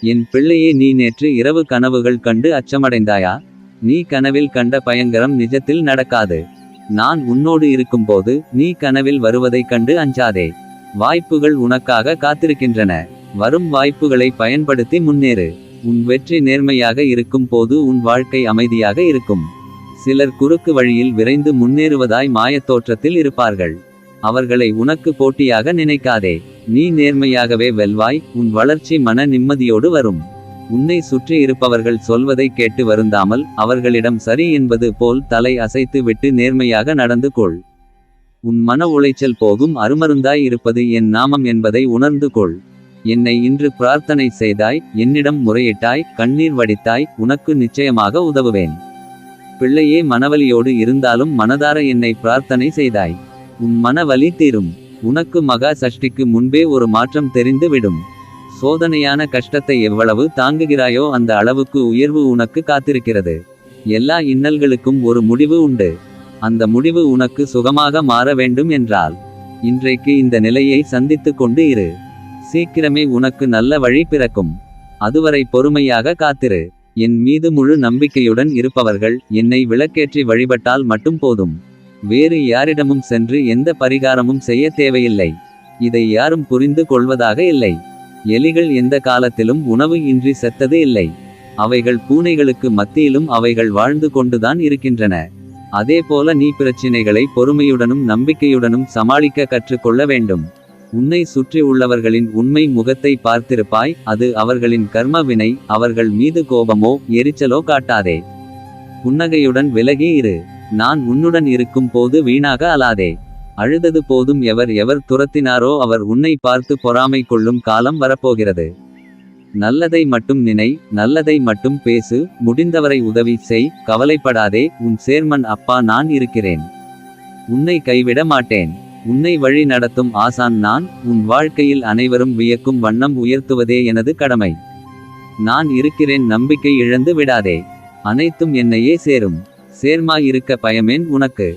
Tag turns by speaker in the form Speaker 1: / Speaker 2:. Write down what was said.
Speaker 1: என் பிள்ளையே நீ நேற்று இரவு கனவுகள் கண்டு அச்சமடைந்தாயா? நீ கனவில் கண்ட பயங்கரம் நிஜத்தில் நடக்காது. நான் உன்னோடு இருக்கும்போது நீ கனவில் வருவதைக் கண்டு அஞ்சாதே. வாய்ப்புகள் உனக்காக காத்திருக்கின்றன. வரும் வாய்ப்புகளை பயன்படுத்தி முன்னேறு. உன் வெற்றி நேர்மையாக இருக்கும் போது உன் வாழ்க்கை அமைதியாக இருக்கும். சிலர் குறுக்கு வழியில் விரைந்து முன்னேறுவதாய் மாயத் தோற்றத்தில் இருப்பார்கள். அவர்களை உனக்கு போட்டியாக நினைக்காதே. நீ நேர்மையாகவே வெல்வாய் உன் வளர்ச்சி மன நிம்மதியோடு வரும். உன்னை சுற்றி இருப்பவர்கள் சொல்வதை கேட்டு வருந்தாமல் அவர்களிடம் சரி என்பது போல் தலை அசைத்து விட்டு நேர்மையாக நடந்து கொள். உன் மன உளைச்சல் போகும் அருமருந்தாய் இருப்பது என் நாமம் என்பதை உணர்ந்து கொள். என்னை இன்று பிரார்த்தனை செய்தாய் என்னிடம் முறையிட்டாய் கண்ணீர் வடித்தாய் உனக்கு நிச்சயமாக உதவுவேன். பிள்ளையே மனவலியோடு இருந்தாலும் மனதார என்னை பிரார்த்தனை செய்தாய். உன் மனவலி தீரும். உனக்கு மகா சஷ்டிக்கு முன்பே ஒரு மாற்றம் தெரிந்துவிடும். சோதனையான கஷ்டத்தை எவ்வளவு தாங்குகிறாயோ அந்த அளவுக்கு உயர்வு உனக்கு காத்திருக்கிறது. எல்லா இன்னல்களுக்கும் ஒரு முடிவு உண்டு. அந்த முடிவு உனக்கு சுகமாக மாற வேண்டும் என்றால் இன்றைக்கு இந்த நிலையை சந்தித்துக் கொண்டு இரு. சீக்கிரமே உனக்கு நல்ல வழி பிறக்கும். அதுவரை பொறுமையாக காத்திரு. என் மீது முழு நம்பிக்கையுடன் இருப்பவர்கள் என்னை விளக்கேற்றி வழிபட்டால் மட்டும் போதும். வேறு யாரிடமும் சென்று எந்த பரிகாரமும் செய்ய தேவையில்லை. இதை யாரும் புரிந்து கொள்வதாக இல்லை. எலிகள் எந்த காலத்திலும் உணவு இன்றி செத்தது இல்லை. அவைகள் பூனைகளுக்கு மத்தியிலும் அவைகள் வாழ்ந்து கொண்டுதான் இருக்கின்றன. அதேபோல நீ பிரச்சினைகளை பொறுமையுடனும் நம்பிக்கையுடனும் சமாளிக்க கற்றுக்கொள்ள வேண்டும். உன்னை சுற்றி உள்ளவர்களின் உண்மை முகத்தை பார்த்திருப்பாய் அது அவர்களின் கர்ம வினை அவர்கள் மீது கோபமோ எரிச்சலோ காட்டாதே. புன்னகையுடன் விலகி இரு. நான் உன்னுடன் இருக்கும் போது வீணாக அலாதே அழுதது போதும் எவர் எவர் துரத்தினாரோ அவர் உன்னை பார்த்து பொறாமை கொள்ளும் காலம் வரப்போகிறது. நல்லதை மட்டும் நினை நல்லதை மட்டும் பேசு முடிந்தவரை உதவி செய் கவலைப்படாதே உன் சேர்மன் அப்பா நான் இருக்கிறேன். உன்னை கைவிட மாட்டேன். உன்னை வழி நடத்தும் ஆசான் நான் உன் வாழ்க்கையில் அனைவரும் வியக்கும் வண்ணம் உயர்த்துவதே எனது கடமை. நான் இருக்கிறேன் நம்பிக்கை இழந்து விடாதே. அனைத்தும் என்னையே சேரும். சேர்மாயிருக்க பயமேன் உனக்கு.